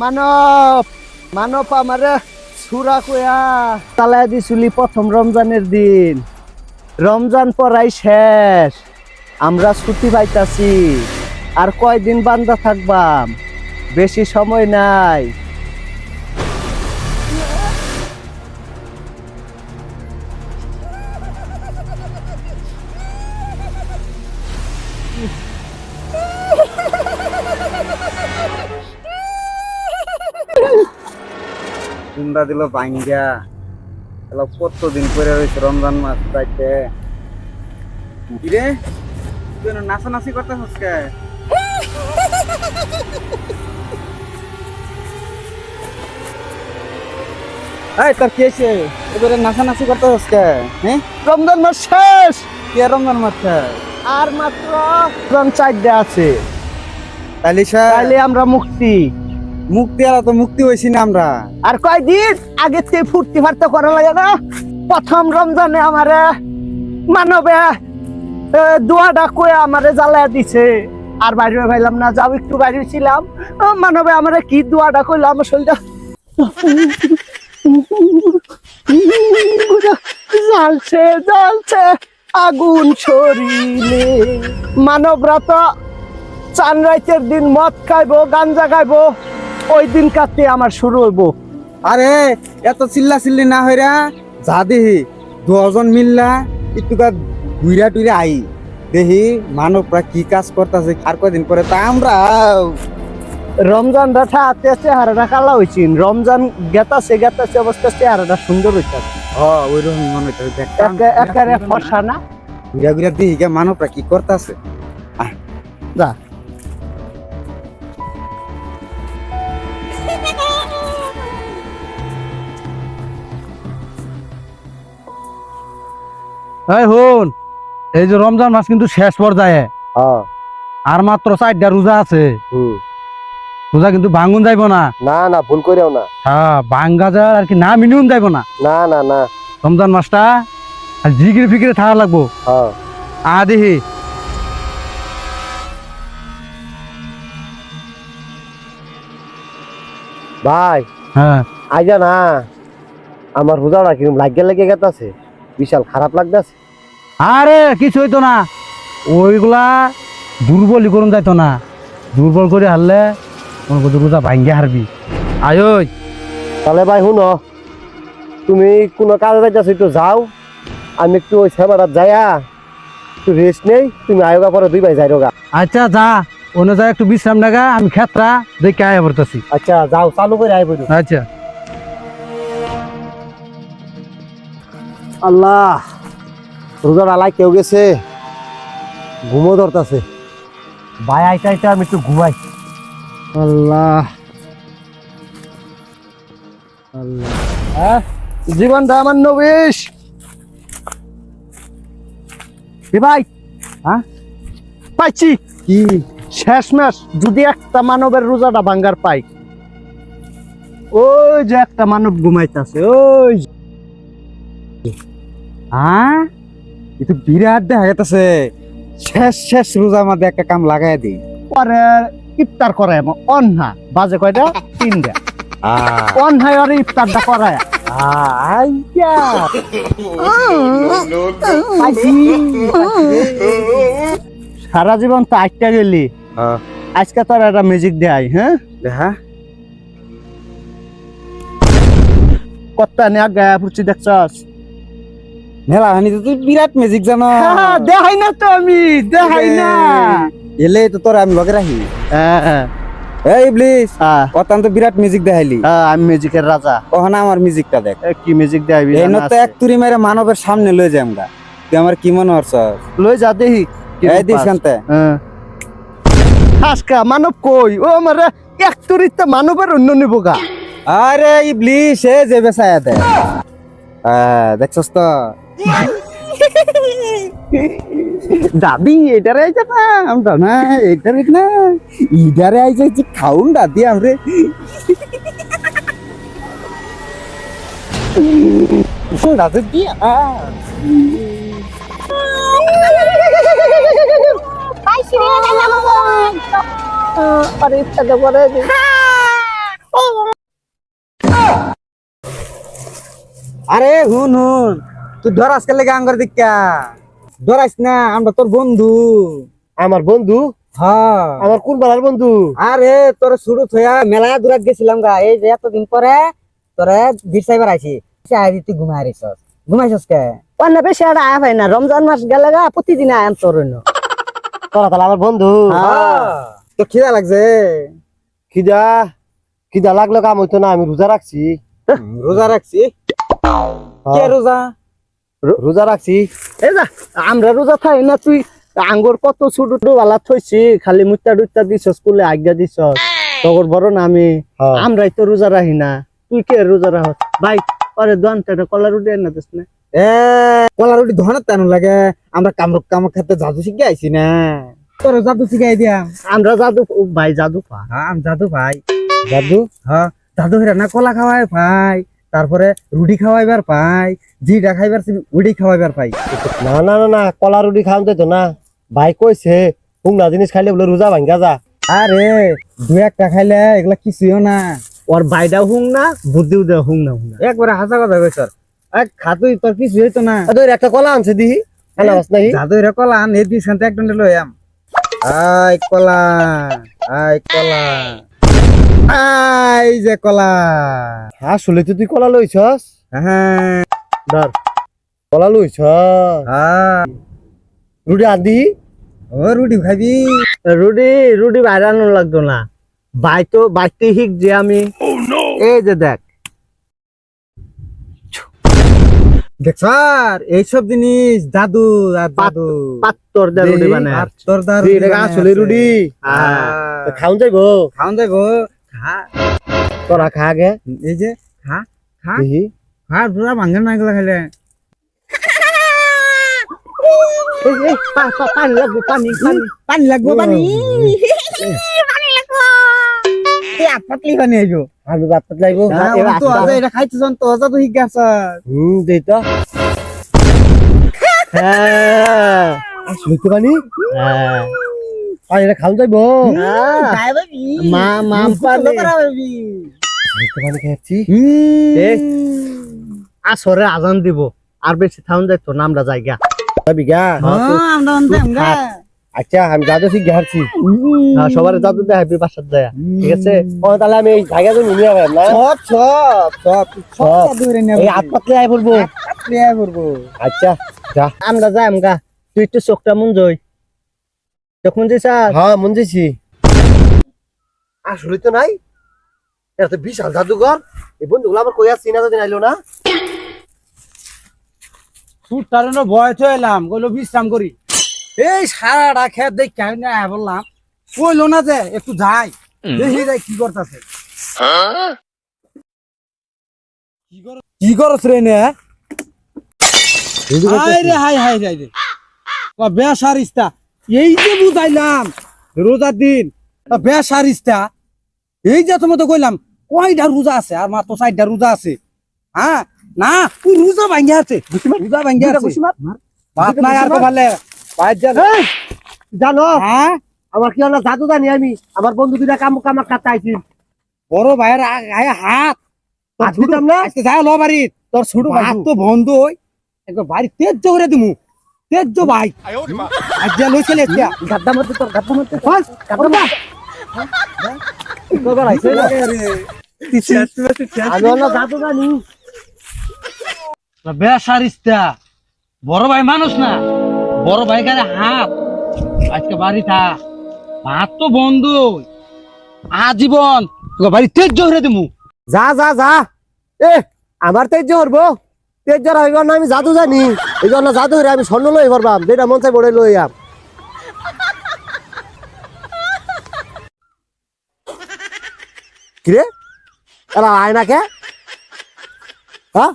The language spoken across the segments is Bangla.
মানব মানব আমারে সুরা কয়া তালাই দিছিলি প্রথম রমজানের দিন। রমজান পড়াই শেষ। আমরা ছুটি পাইতাছি। আর কয়দিন বান্দা থাকবাম? বেশি সময় নাই। কুমড়া দিল ভাঙ্গা। এলা কতদিন পরে রয়েছে রমজান মাস যাইতে? কিরে তুই নাচানাচি করতেছিস কে? এই তোর কি হয়েছে? এবারে নাচানাচি করতেছিস কে? হ্যাঁ রমজান মাস শেষ! কে রমজান মাস আর মাত্র রমজান চারটে আছে। তাহলে আমরা মুক্তি। মুক্তি আলা তো মুক্তি হয়েছি না আমরা। আর কয়দিন আগে থেকে ফুর্তি ফার্তা করা লাগে না? প্রথম রমজানে আমারে মানবে দোয়াটা কয়ে আমারে জ্বালায় দিছে। আর বাইরে ভাইলাম, না, যাও, একটু বাইরে ছিলাম মানবে, আমারে কি দোয়াটা কইলো? আমার শরীরটা জ্বালছে জ্বালছে, আগুন শরীরে মানবরা তো চান রাইতের দিন মদ খাইবো, গাঞ্জা খাইবো। ওই দিন কাটতে আমার শুরু হইব। আরে এত চিল্লা চিল্লি না হইরা যা দেহি দুজন মিল্লা একটুকা ঘুরা টুইরা আই। দেহি মানবরা কি কাজ করতেছে আর কয়দিন পরে তা আমরা রমজান রাঠা হাতে চেহারাটা কালা হয়েছি রমজান গেতাছে গেতাছে অবস্থা চেহারাটা সুন্দর হইছে হ ওইরকম মনে হইতেছে দেখতাম। একারে ফসা না? ঘুরা ঘুরা দেহি গে মানবরা কি করতেছে? যা। এই হন এই যে রমজান মাস কিন্তু শেষ পর্যায়ে। হ্যাঁ। আর মাত্র চারটা রোজা আছে। রোজা কিন্তু ভাঙ্গুন যাইব না। না না ভুল করেও না। হ্যাঁ ভাঙ্গা যায় আর কি না মিনিমম যাইব না। না না না। রমজান মাসটা আর জিগির ফিকিরে থাকা লাগবো। হ্যাঁ। আ দেখি ভাই হ্যাঁ। আইজা না আমার রোজাটা কিরম লাগিয়ে লেগে গেতাছে? বিশাল খারাপ লাগতাছে। আরে কিছু হইতো না। ওইগুলা দুর্বলই করুন যাইতো না। দুর্বল করে হারলে মনে করতো রোজা ভাঙ্গে হারবি। আয় ওই। তাহলে ভাই শুনো তুমি কোনো কাজে যাইতেছো একটু যাও। আমি একটু ওই সেবাটার যাইয়া একটু রেস্ট নেই তুমি আয়োগা পরে দুই ভাই যাই রোগা। আচ্ছা যা। অন্য একটু বিশ্রাম নেগা আমি খেতরা দেখে আয় পড়তেছি। আচ্ছা যাও চালু করে আইব আচ্ছা। আল্লাহ রোজার আলাই কেউ গেছে? ঘুমো ধরতাছে। ভাই আইটা আইটা আমি একটু ঘুমাই। আল্লাহ। আল্লাহ। হ্যাঁ জীবনটা আমার নবিশ। ভাই হ্যাঁ? পাইছি। কি? শেষ মাস যদি একটা মানবের রোজাটা ভাঙ্গার পাই। ওই যে একটা মানব ঘুমাইতাছে ওই হ্যাঁ? এটা বিরাট দেখা গেতেছে শেষ শেষ রোজার মধ্যে একটা কাম লাগাই দিই। পরে ইফতার করায় আমার অন্হা বাজে কয়টা? তিনটা। আহ অন্হায় আর ইফতারটা করায় আইয়া। সারা জীবন তো আটটা গেলি। হ্যাঁ। আজকে তোর একটা মিউজিক দেয় হ্যাঁ? দেখা। কত্তা নিয়ে গায়া পড়ছি দেখছস? মেলা হানি তো তুই বিরাট ম্যাজিক জানো। দেখাই না তো আমি দেখাই না। এলে তো তোর আমি লগে রাখি। এই ইবলিস বিরাট মিউজিক দেখাইলি। আমি মিউজিকের রাজা। ওখানে আমার মিউজিকটা দেখ। কি মিউজিক দেখাবি এই তো এক তুরি মেরে মানবের সামনে লয়ে যাই আমরা। তুই আমার কি মনে হচ্ছ লই যা দেখি কি এই দিস কান্তে। আজকা মানব কই? ও আমারে এক তুরিতে মানবের অন্য নিব গা। আরে ইবলিস এ যে বেসায়া দে। দেখছস তো? দাবি এটারে আইছে না আমরা না এইটার না। ইডারে আইছে যে খাউন দাদি আমরে। দাদি দিয়া পাইছি আরে ইচ্ছাটা করে আরে হুন হুন। তুই ধর আজকাল লেগে আঙ্গর দিকা ধরাইস না আমরা তোর বন্ধু। আমার বন্ধু? হ্যাঁ। আমার কোন বালার বন্ধু? আরে তোর শুরু থয়া মেলা দূরাত গেছিলাম গা। এই যে এতদিন পরে তোরে বীর সাইবার আইছি। আই তুই ঘুমাই আরিছস ঘুমাইছস কে? অন্য বেশি আর আয়া ভাই না। রমজান মাস গেলে গা প্রতিদিন আয়াম তোর তোরা তাহলে আমার বন্ধু? তো খিদা লাগছে? খিদা? খিদা লাগল কাম হইতো না আমি রোজা রাখছি। রোজা রাখছি? কে রোজা? রোজা রাখছি। এই যা আমরা রোজা থাই না তুই আঙ্গুর কত ছোট বালা থইছি খালি মুত্তা টুত্তা দিছ স্কুলে আজ্ঞা দিছ তখন বড় না আমি আমরাই তো রোজা রাখি না। তুই কে রোজা রাখ ভাই পরে কলা রুটি এনে দিস না। এ কলা রুটি ধনের তেন লাগে আমরা কামরুক কামক খেতে জাদু শিখে আইছি না। তোর জাদু শিখাই দিয়া আমরা জাদু ভাই জাদু পা। হ্যাঁ আমি জাদু ভাই জাদু? হ্যাঁ জাদু হেরা না কলা খাওয়াই পাই। তারপরে রুটি খাওয়াইবার পাই জিটা খাইবার উডি খাওয়াইবার পাই। না না না না কলা রুটি খাওয়ান তো না। ভাই কইছে হুংনা জিনিস খাইলে বলে রোজা ভাঙ্গা যা। আরে দু একটা খাইলে এগুলা কিছুও না। ওর ভাইটাও হুং না বুদ্ধিও দেও হুং না হুং না। একবারে হাসা কথা কইছ এক খাতুই তোর কিছু হইতো না। তোর একটা কলা আনছে দিহি খানা বাস নাই জাদু হেরা কলা আন এর দিস খানতে একটা লই আম। আই কলা আই কলা। আই যে কলা। আসলে তো তুই কলা লইছস? হ্যাঁ। ধর কলা লইছ হ্যাঁ। রুটি আদি ও রুটি খাবি। রুটি রুটি বাইরানো লাগতো না। বাই তো বাইতে শিখ যে আমি। এই যে দেখ। দেখ স্যার এইসব জিনিস দাদু আর দাদু। পাত্তর দে রুটি বানায়। আর তোর দা এটা আসলে রুটি। হ্যাঁ। তো খাওন যাইবো? খাওন যাইবো। খা। তোরা খা গে। এই যে খা খা। খা পুরা ভাঙ্গা না এগুলা পা- পানি লাগবে পানি পানি। পানি লাগবো পানি। পাতলি পানি আইবো। আমি বাপ্পাত লাগবো হ্যাঁ, তো আজ এটা খাইছিস তো আজ তো হিগা হুম দেই তো। হ্যাঁ। আসলে তো পানি? হ্যাঁ। আর এটা খাওন যাইবো? মা পানি তো খাচ্ছি এ। আসরে আজান দিব। আর বেশি থাউন যাইতো না আমরা জায়গা। হ্যাঁ আমরা আচ্ছা আমি জাদু শিখে হারছি সবার জাদু দেখাবি বাসার দেয়া। ঠিক আছে? ও তাহলে আমি এই জায়গা জমি নিয়ে যাবেন না সব সব সব সব। সব। দূরে নেব এই হাত পাতলে আই পড়ব। আই পড়ব। আচ্ছা যা। আমরা যাই আমগা তুই একটু চোখটা মন জই মন স্যার হ্যাঁ মন যাইছি আসলে তো নাই। এটা তো বিশাল জাদুঘর। এই বন্ধুগুলো আবার কই আসছি না তো দিন আইলো না সুতারের ভয় তো এলাম কইলো বিশ্রাম করি। এই সারাটা খেত দেখ কেন না বললাম। কইলো না যে একটু যাই। দেখি যাই কি করতেছে। কি করছ রে নে? হাই রে হাই হাই রে। রে বেসারিস্তা। এই যে বুঝাইলাম রোজার দিন বেসারিস্তা এই যে তোমাকে কইলাম কয়টা রোজা আছে? আর মাত্র চারটা রোজা আছে। হ্যাঁ? না তুই রোজা ভাঙ্গে আছে। রোজা ভাঙ্গে আছে। ভাত নাই আর বাইর যা জানো? হ্যাঁ? আমার কি হলো জাদু জানি আমি? আমার বন্ধু দুটা কাম কামাক কাটতে আইছি। বড় ভাইয়ের গায়ে হাত। তোর না? যাই লো বাড়ি তোর ছোট হাত তো বন্ধ হই একবার বাড়ি তেজ করে দিমু। তেজ ভাই? আজ যা লই চলে এতিয়া গাদ্দা মধ্যে তোর গাদ্দা মধ্যে বল গাদ্দা কবার আইছে না? আমি হলো জাদু জানি। বেসারিস্তা বড় ভাই মানুষ না। বড় ভাই গায়ে হাত। আজকে বাড়ি থা হাত তো বন্ধ। আজীবন তোকে বাড়ি তেজ করে দিমু। যা যা যা। এ আমার তেজ হরবো না আমি জাদু জানি। এই জন্য জাদু হইরে আমি স্বর্ণ লই পারবাম যেটা মন চাই বড়ে লই আম। কিরে এরা আয় কে? হ্যাঁ?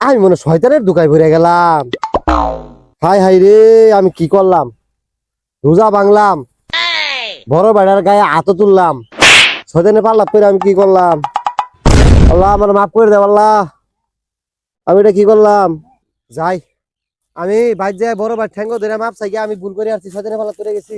আমি মনে শয়তানের দোকায় ভরে গেলাম। হাই হাই রে, আমি কি করলাম? রোজা বাংলাম বড় বেড়ার গায়ে হাতও তুললাম। ছয়দিনে পারলাম পেরে আমি কি করলাম? আল্লাহ, আমার মাফ করে দেব আমি এটা কি করলাম? যাই। আমি বাইর যায় বড় বার ঠ্যাঙ্গো ধরে মাপ চাই আমি ভুল করে আসছি ছদিনে ভালো করে গেছি।